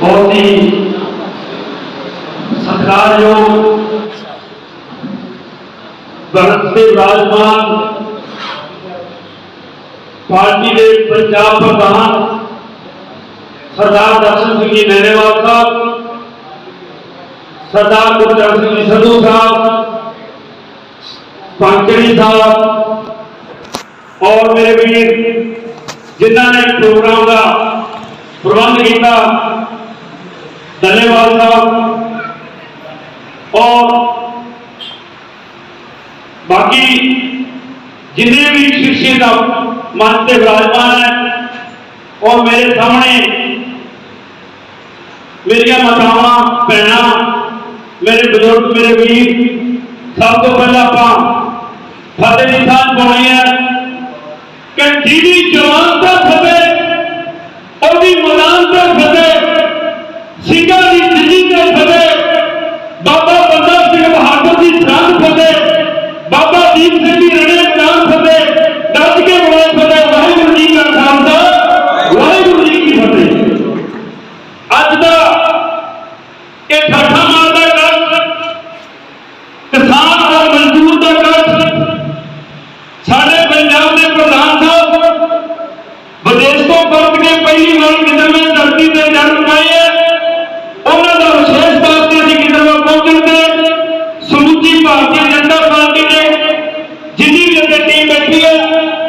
बहुत ही सत्कार भारत से विराजमान पार्टी के पंजाब प्रधान सरदार दर्शन सिंह जी नैनेवाल साहब, सरदार गुरचरण सिंह जी सद्धू साहब पंकड़ी साहब, और मेरे वीर, जिन्होंने प्रोग्राम का प्रबंध किया धन्यवाद वाला और बाकी जितने भी शिक्षित मानते विराजमान है, और मेरे सामने मेरी माताव भैन मेरे बुज़ुर्ग, मेरे वीर, सब तो पहला आप फतेह निशान पाने हैं। कि जीवी जो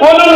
onun